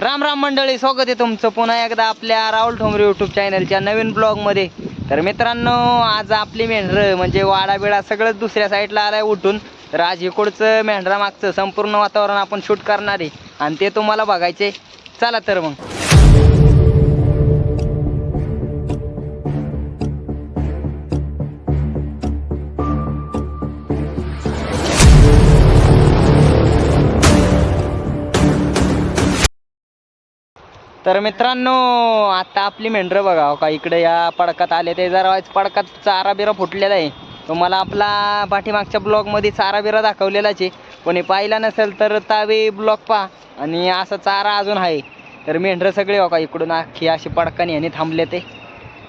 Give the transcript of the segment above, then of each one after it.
राम राम मंडळी स्वागत आहे तुमचं पुन्हा एकदा आपल्या राहुल ठोंबरे यूट्यूब चॅनलच्या नवीन ब्लॉगमध्ये तर मित्रांनो आज आपली मेंढरं म्हणजे वाडा बिडा सगळंच दुसऱ्या साईडला आलाय उठून. तर आज इकडचं मेंढरा मागचं संपूर्ण वातावरण आपण शूट करणार आहे. आणि ते तुम्हाला बघायचे. चला तर मग. तर मित्रांनो आता आपली मेंढरं बघा हो का इकडे या पडकात आले ते जरा पडकात चारा बिरा फुटलेला आहे. तुम्हाला आपला पाठीमागच्या ब्लॉगमध्ये चारा बिरा दाखवलेलाच आहे. कोणी पाहिला नसेल तर तावे ब्लॉग पहा. आणि असा चारा अजून आहे. तर मेंढरं सगळे हो का इकडून अख्खी अशी पडकाने ह्याने थांबले ते.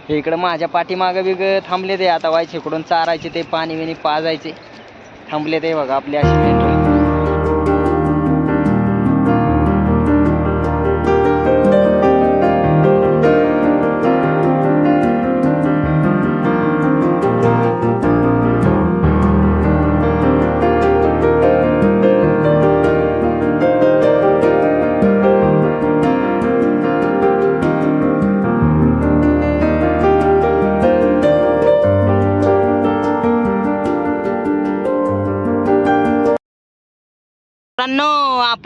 इकडं माझ्या पाठीमागं बिग थांबले ते आता व्हायचे इकडून चारायचे ते पाणी बिणी पाजायचे. थांबले ते बघा आपली अशी मेंढरं.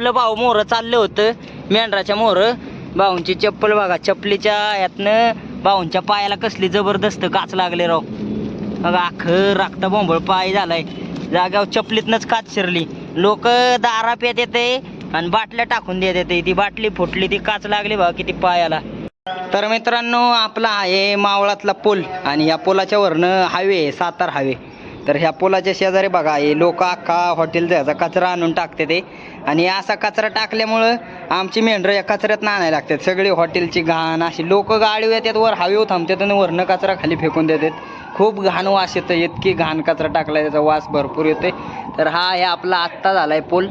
आपलं भाऊ मोरं चाललं होतं मेंढराच्या मोरं. भाऊंची चप्पल बघा चप्पलीच्या यातनं भाऊंच्या पायाला कसली जबरदस्त काच लागले राव. बघा आखर राखता बोंबळ पाय झालाय. जाग्यावर चपलीतनंच काच शिरली. लोक दारा पेत येते आणि बाटल्या टाकून देत येते. ती बाटली फुटली ती काच लागली बघा किती पायाला. तर मित्रांनो आपला आहे मावळातला पूल आणि या पुलाच्या वरनं हायवे सातार हायवे. तर ह्या पुलाच्या शेजारी बघा हे लोक अख्खा हॉटेल जायचा कचरा आणून टाकते ते. आणि असा कचरा टाकल्यामुळं आमची मेंढरं या कचऱ्यात आणायला लागतात. सगळी हॉटेलची घाण अशी लोक गाडी येतात वर हवेवर थांबतात आणि वरनं कचरा खाली फेकून देतात. खूप घाण वास येतं इतकी घाण कचरा टाकला त्याचा वास भरपूर येतोय. तर हा हे आपला आत्ता झाला आहे पूल.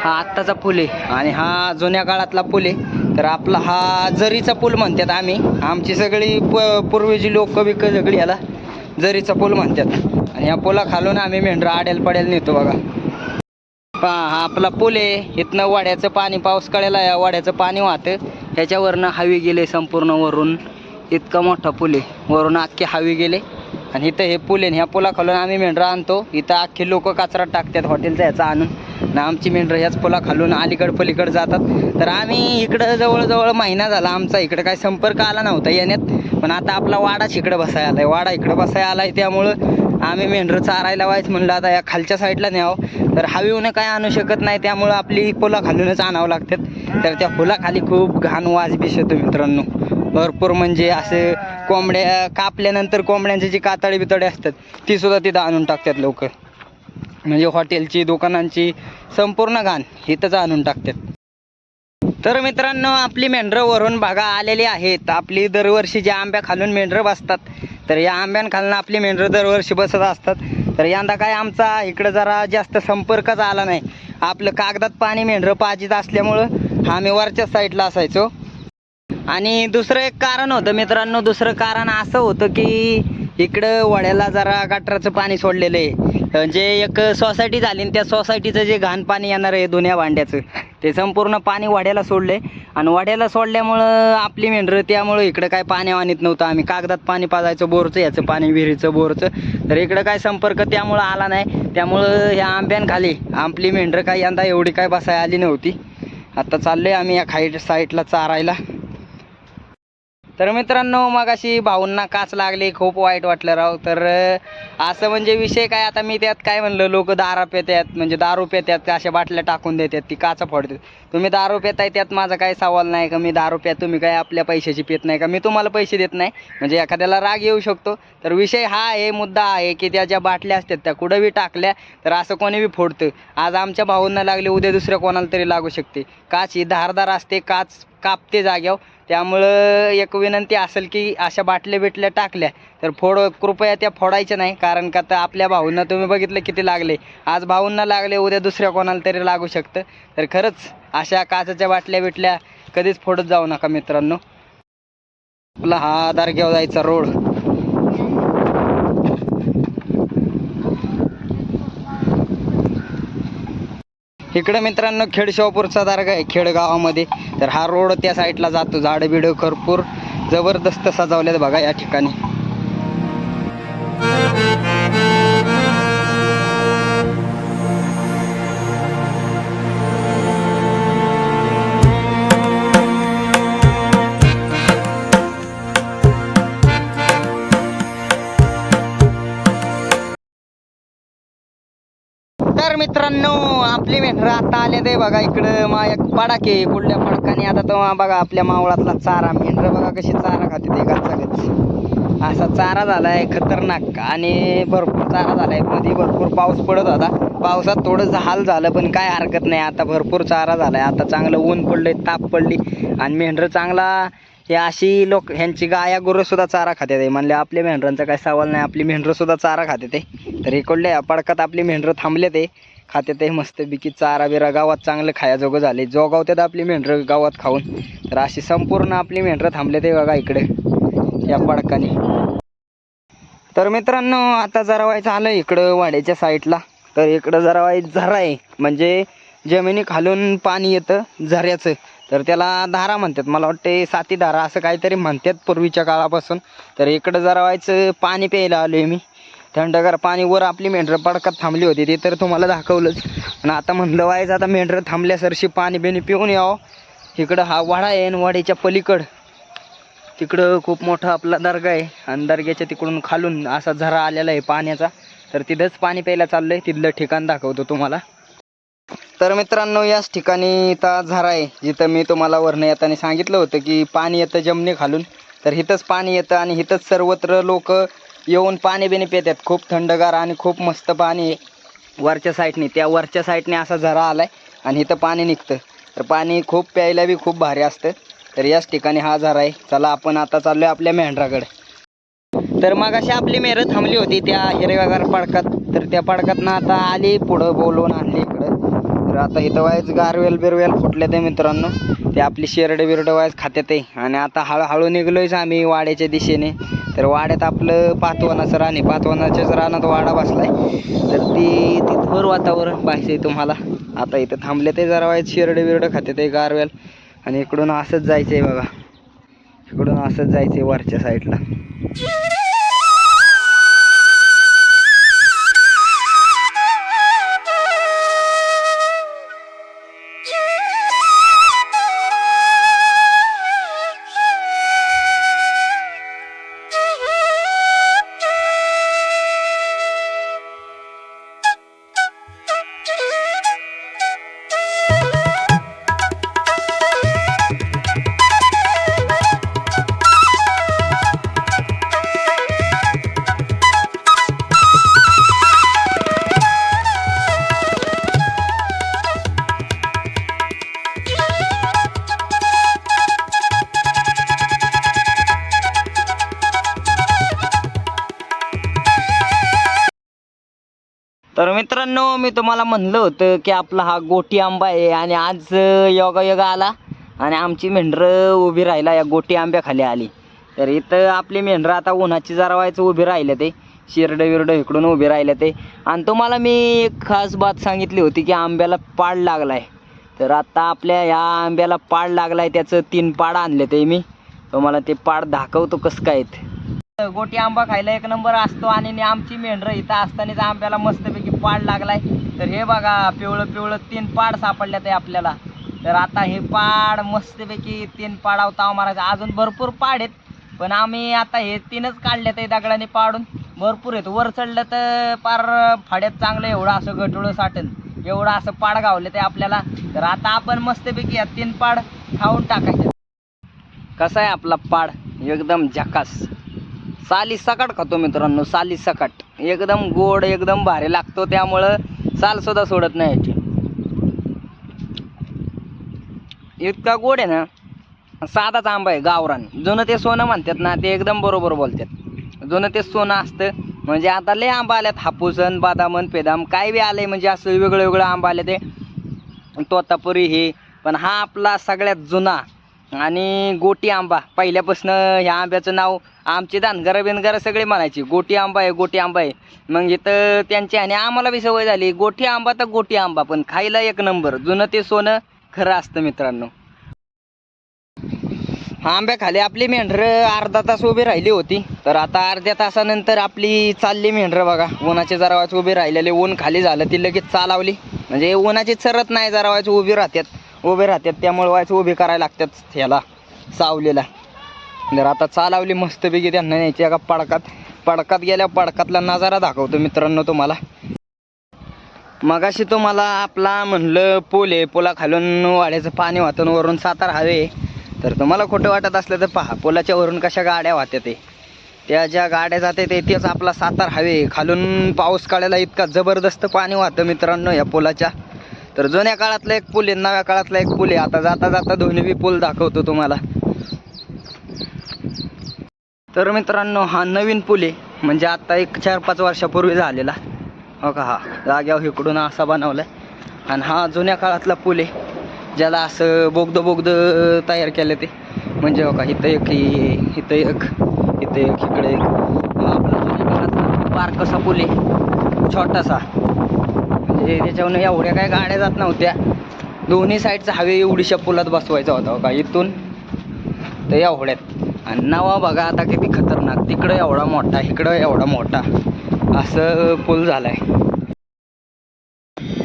हा आत्ताचा पूल आहे आणि हा जुन्या काळातला पूल आहे. तर आपला हा जरीचा पूल म्हणतात आम्ही. आमची सगळी प पूर्वीची लोक बिक सगळी याला जरीचा पूल म्हणतात. आणि या पुला खालून आम्ही मेंढरा आडेल पडेल नेतो बघा. पा हा आपला पूल आहे. इथनं वाड्याचं पाणी पाऊस कळेला या वाड्याचं पाणी वाहतं. ह्याच्यावरनं हवी गेले संपूर्ण वरून. इतका मोठा पूल आहे. वरून अख्खे हवी गेले. आणि इथं हे पूल आहे ह्या पुलाखालून आम्ही मेंढरा आणतो. इथं अख्खे लोक कचरा टाकतात हॉटेलचा ह्याचा आणून. ना आमची मेंढरं ह्याच पुला खालून अलीकड जातात. तर आम्ही इकडं जवळजवळ महिना झाला आमचा. इकडं काय संपर्क आला नव्हता येण्यात. पण आता आपला वाडाच इकडं बसायला आलाय. वाडा इकडं बसायला आलाय त्यामुळं आम्ही मेंढरं चारायला व्हायच म्हणलं आता या खालच्या साईडला न्यावं. तर हवेऊन काय आणू शकत नाही त्यामुळं आपली पोला खालूनच आणावं लागतात. तर त्या फुलाखाली खूप घाण वाज बिस येतो मित्रांनो. भरपूर म्हणजे असे कोंबड्या कापल्यानंतर कोंबड्यांची जी कातडी बितडी असतात ती सुद्धा तिथं आणून टाकतात लोक. म्हणजे हॉटेलची दुकानांची संपूर्ण घाण इथंच आणून टाकतात. तर मित्रांनो आपली मेंढरं वरून बघा आलेली आहेत. आपली दरवर्षी ज्या आंब्या खालून मेंढरं बसतात तर या आंब्यांखालनं आपली मेंढरं दरवर्षी बसत असतात. तर यंदा काय आमचा इकडं जरा जास्त संपर्कच आला नाही. आपलं कागदात पाणी मेंढरं पाजीत असल्यामुळं आम्ही वरच्या साईडला असायचो. आणि दुसरं एक कारण होतं मित्रांनो दुसरं कारण असं होतं की इकडं वड्याला जरा गटराचं पाणी सोडलेलं आहे. म्हणजे एक सोसायटी झाली आणि त्या सोसायटीचं जे घाण पाणी येणार आहे दोन्या भांड्याचं ते संपूर्ण पाणी वाड्याला सोडले. आणि वाड्याला सोडल्यामुळं आपली मेंढरं त्यामुळं इकडं काय पाणी आणत नव्हतं आम्ही. कागदात पाणी पाजायचं बोरचं याचं पाणी विहिरीचं बोरचं. तर इकडं काय संपर्क त्यामुळं आला नाही. त्यामुळं ह्या आंब्यांखाली आपली मेंढरं काय यंदा एवढी काय बसाय आली नव्हती. आता चाललोय आम्ही या खाई साईडला चारायला. तर मित्रांनो मग अशी भाऊंना काच लागली खूप वाईट वाटलं राव. तर असं म्हणजे विषय काय आता मी त्यात काय म्हणलं लोक दारा पेत्यात म्हणजे दारू पेत्यात अशा बाटल्या टाकून देतात ती काचा फोडतात. तुम्ही दारू पेताय त्यात माझा काही सवाल नाही का? मी दारू प्या तुम्ही काय आपल्या पैशाची पेत नाही का? मी तुम्हाला पैसे देत नाही. म्हणजे एखाद्याला राग येऊ शकतो. तर विषय हा आहे मुद्दा आहे की त्या ज्या बाटल्या असतात त्या कुठं बी टाकल्या तर असं कोणी बी फोडतं. आज आमच्या भाऊंना लागले उद्या दुसऱ्या कोणाला तरी लागू शकते. काच ही धारदार असते काच कापते जाग्यावर. त्यामुळं एक विनंती असेल की अशा बाटल्या बिटल्या टाकल्या तर फोड कृपया त्या फोडायच्या नाही कारण का तर आपल्या भाऊंना तुम्ही बघितलं किती लागले. आज भाऊंना लागले उद्या दुसऱ्या कोणाला तरी लागू शकतं. तर खरंच अशा काचाच्या बाटल्या बिटल्या कधीच फोडत जाऊ नका मित्रांनो. आपला हा आधार घेऊ जायचा रोड. इकडे मित्रांनो खेड शिवापूरचा आहे खेडगावामध्ये तर हा रोड त्या साईडला जातो. झाडं बिडं भरपूर. जबरदस्त सजवलेत बघा या ठिकाणी. मित्रांनो आपली मेंढरं आता आले ते बघा इकडं. मा एक पडाके कुठल्या पडकाने. आता तो बघा आपल्या मावळातला चारा. मेंढरं बघा कशी चारा खाते ते गच असा चारा झालाय खतरनाक. आणि भरपूर चारा झालाय. मध्ये भरपूर पाऊस पडत होता. पावसात थोडं हाल झालं पण काय हरकत नाही. आता भरपूर चारा झालाय. आता चांगलं ऊन पडलंय ताप पडली. आणि मेंढरं चांगला हे अशी लोक ह्यांची गाया गुरं सुद्धा चारा खाते ते. म्हणले आपल्या मेंढरांचा काही सवाल नाही. आपली मेंढरं सुद्धा चारा खाते ते. तर इकडले पडकात आपली मेंढरं थांबले ते. खात्यातही मस्तपैकी चारा बिरा गावात चांगलं खायाजोगं झाले. जोगावतात आपली मेंढरं गावात खाऊन तर अशी संपूर्ण आपली मेंढरं थांबले ते बघा इकडे या पडकाने. तर मित्रांनो आता जरा व्हायचं आलं इकडं वाड्याच्या साईडला. तर इकडं जरा वाई झरा आहे म्हणजे जमिनी खालून पाणी येतं झऱ्याचं. तर त्याला धारा म्हणतात. मला वाटते साती धारा असं काहीतरी म्हणतात पूर्वीच्या काळापासून. तर इकडं जरा व्हायचं पाणी प्यायला आलो आहे मी. थंडगार पाणी वर आपली मेंढरं पडकात थांबली होती ते तर तुम्हाला दाखवलंच. आणि आता म्हणलं व्हायचं आता मेंढरं थांबल्यासरशी पाणी बिणी पिऊन यावं. इकडं हा वाडा आहे आणि वाड्याच्या पलीकड. तिकडं खूप मोठा आपला दर्गा आहे. आणि दर्ग्याच्या तिकडून खालून असा झरा आलेला आहे पाण्याचा. तर तिथंच पाणी प्यायला चाललं आहे तिथलं ठिकाण दाखवतो तुम्हाला. तर मित्रांनो याच ठिकाणी इथं झरा आहे. जिथं मी तुम्हाला वरनं येताना सांगितलं होतं की पाणी येतं जमने खालून तर इथंच पाणी येतं आणि इथंच सर्वत्र लोक येऊन पाणी बिणी पितात. खूप थंडगार आणि खूप मस्त पाणी आहे. वरच्या साईडने त्या वरच्या साईडने असा झरा आलाय आणि इथं पाणी निघतं. तर पाणी खूप प्यायला बी खूप भारी असतं. तर याच ठिकाणी हा झरा आहे. चला आपण आता चाललो आपल्या मेंढराकडे. तर मग अशी आपली मेरं थांबली होती त्या हिरव्यागार पडकात. तर त्या पडकातनं आता आली पुढं बोलवून आणली इकडं. तर आता इथं वायच गारवेल बिरवेल फुटले ते मित्रांनो. ते आपली शेरडे बिरडं वायच खाते ते आणि आता हळूहळू निघलोयच आम्ही वाड्याच्या दिशेने. तर वाड्यात आपलं पातवनाचं रान आहे पातवनाच्याच रानात वाडा बसलाय. तर ती तिथवर वातावरण पाहिजे तुम्हाला. आता इथं थांबले ते जरा वायच शेरडे बिरडं खाते ते गारवेल. आणि इकडून असंच जायचं आहे बघा. इकडून असंच जायचं आहे वरच्या साईडला. तर मित्रांनो मी तुम्हाला म्हणलं होतं की आपला हा गोटी आंबा आहे आणि आज योगा योगा आला आणि आमची मेंढरं उभी राहिला या गोटी आंब्याखाली आली. तर इथं आपली मेंढरं आता उन्हाची जरा व्हायचं उभी राहिले ते शिरडं विरडं इकडून उभी राहिले ते. आणि तुम्हाला मी एक खास बात सांगितली होती की आंब्याला पाड लागलाय. तर आता आपल्या या आंब्याला पाड लागलाय त्याचं तीन पाड आणले ते मी. तुम्हाला ते पाड दाखवतो कसं काय गोटी आंबा खायला एक नंबर असतो आणि आमची मेंढरं इथं असतानाच आंब्याला मस्त पाड लागलाय. तर हे बघा पिवळं पिवळं तीन पाड सापडल्यात आहे आपल्याला. तर आता हे पाड मस्तपैकी तीन पाडाव ताव मारायचं. अजून भरपूर पाड आहेत पण आम्ही आता हे तीनच काढले ते दगडाने पाडून. भरपूर आहेत. वर चढलं तर पार फाड्यात चांगलं एवढं असं गटुळं साठन एवढं असं पाड गावलं ते आपल्याला. तर आता आपण मस्तपैकी या तीन पाड खाऊन टाकायचे. कसा आहे आपला पाड? एकदम झकास. साली सकाट खातो मित्रांनो साली सकाट. एकदम गोड एकदम भारी लागतो त्यामुळं साल सुद्धा सोडत नाही याची. इतका गोड आहे ना साधाच आंबा आहे गावरान. जुनं ते सोनं म्हणतात ना ते एकदम बरोबर बोलतात. जुनं ते सोनं असतं म्हणजे आता लय आंबा आल्यात हापूसन बादामन पेदाम काय बी आलंय म्हणजे असं वेगळं वेगळं आंबा आले ते. तोतापुरी हे पण हा आपला सगळ्यात जुना आणि गोटी आंबा. पहिल्यापासून ह्या आंब्याचं नाव आमचे दानगारा बिनगारा सगळे म्हणायचे गोटी आंबा आहे गोटी आंबा आहे. मग इथं त्यांची आणि आम्हाला बी सवय झाली गोटी आंबा तर गोटी आंबा पण खायला एक नंबर जुनं ते सोनं खरं असतं मित्रांनो. आंब्याखाली आपली मेंढरं अर्धा तास उभी राहिली होती तर आता अर्ध्या तासानंतर आपली चालली मेंढरं बघा. उन्हाचे जरावाच उभी राहिलेले ऊन खाली झालं ती लगेच चालावली. म्हणजे उन्हाची चरत नाही जरावाच उभी राहतात उभे राहतात त्यामुळे व्हायचं उभे करायला लागतात ह्याला सावलीला. जर आता चालावली मस्तपैकी त्यांना न्यायची. एका पडकात पडकात गेल्या पडकातला नजारा दाखवतो मित्रांनो तुम्हाला. मगाशी तुम्हाला आपला म्हणलं पूल आहे पुला खालून वाड्याचं पाणी वाहतून वरून सातार हवे. तर तुम्हाला खोटं वाटत असलं तर पहा पुलाच्या वरून कशा गाड्या वाहत्या ते. त्या ज्या गाड्या जाते ते तेच आपला सातार हवे. खालून पाऊस काढायला इतका जबरदस्त पाणी वाहतं मित्रांनो या पुलाच्या. तर जुन्या काळातला एक पूल आहे नव्या काळातला एक पूल आहे. आता जाता जाता दोन्ही बी पूल दाखवतो तुम्हाला. तर मित्रांनो हा नवीन पूल आहे. म्हणजे आता एक चार पाच वर्षापूर्वी झालेला. हो का? हा. जाग्यावर इकडून असा बनवलाय. आणि हा जुन्या काळातला पूल आहे. ज्याला असं बोगदं बोगदं तयार केलं ते. म्हणजे हो का इथं एक इथं एक इथं एक इकडे एक. आपला जुन्या काळातला बारकसा पूल आहे. छोटासा. म्हणजे एवढ्या काय गाड्या जात नव्हत्या. दोन्ही साईडचा हवे एवढीशा पुलात बसवायचा होता हो का? इथून तर एवढ्यात आणि नवा बघा आता किती खतरनाक. तिकडं एवढा मोठा इकडं एवढा मोठा. असं पूल झालाय.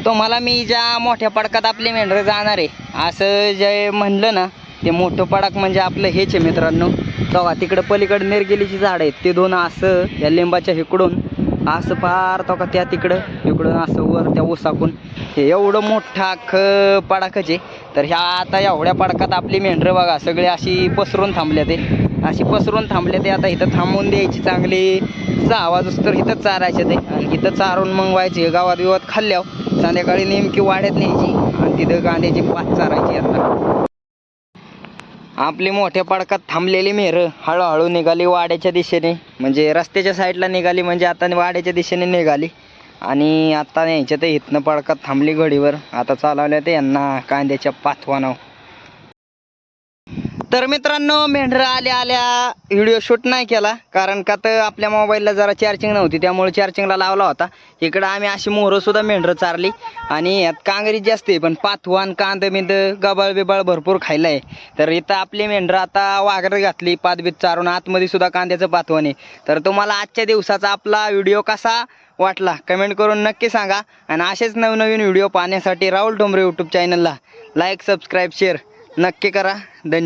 तुम्हाला मी ज्या मोठ्या पडकात आपली मेंढरं जाणार आहे असं जे म्हणलं ना ते मोठं पडक म्हणजे आपलं हेच आहे मित्रांनो. बघा तिकडं पलीकडे निरगिलीची झाड आहेत. ते दोन असं या लिंबाच्या इकडून असं पार तो का त्या तिकडं इकडं असं वर त्या उसाकून हे एवढं मोठा ख पडाखचे तर ह्या आता एवढ्या पडकात आपली मेंढरं बघा सगळे अशी पसरून थांबल्या ते. अशी पसरून थांबले ते आता इथं थांबून द्यायची चांगली सहा वाजूस तर इथंच चारायचे ते. आणि इथं चारून मग व्हायचे गावात विवाद खाल्ल्यावर संध्याकाळी नेमकी वाड्यात न्यायची. आणि तिथं गांध्याची पात चारायची आता. आपली मोठ्या पडकात थांबलेली मेहरं हळूहळू निघाली वाड्याच्या दिशेने. म्हणजे रस्त्याच्या साईडला निघाली म्हणजे आता वाड्याच्या दिशेने निघाली. आणि आता न्यायच्या ते इथनं पडकात थांबली घडीवर. आता चालवल्या ते यांना कांद्याच्या पाथवानाव तर मित्रांनो मेंढरं आल्या आल्या व्हिडिओ शूट नाही केला. कारण का तर आपल्या मोबाईलला जरा चार्जिंग नव्हती. त्यामुळे चार्जिंगला लावला होता. इकडं आम्ही अशी मोहरंसुद्धा मेंढरं चारली. आणि यात कांगरी जास्त आहे पण पाथवान कांद बिंद गबाळ बिबाळ भरपूर खायला आहे. तर इथं आपली मेंढरं आता वागरं घातली पातबीत चारून. आतमध्ये सुद्धा कांद्याचं पाथवान आहे. तर तुम्हाला आजच्या दिवसाचा आपला व्हिडिओ कसा वाटला? कमेंट करून नक्की सांगा. आणि असेच नवनवीन व्हिडिओ पाहण्यासाठी राहुल डोंबरे यूट्यूब चॅनलला लाईक सबस्क्राईब शेअर नक्की करा. धन्यवाद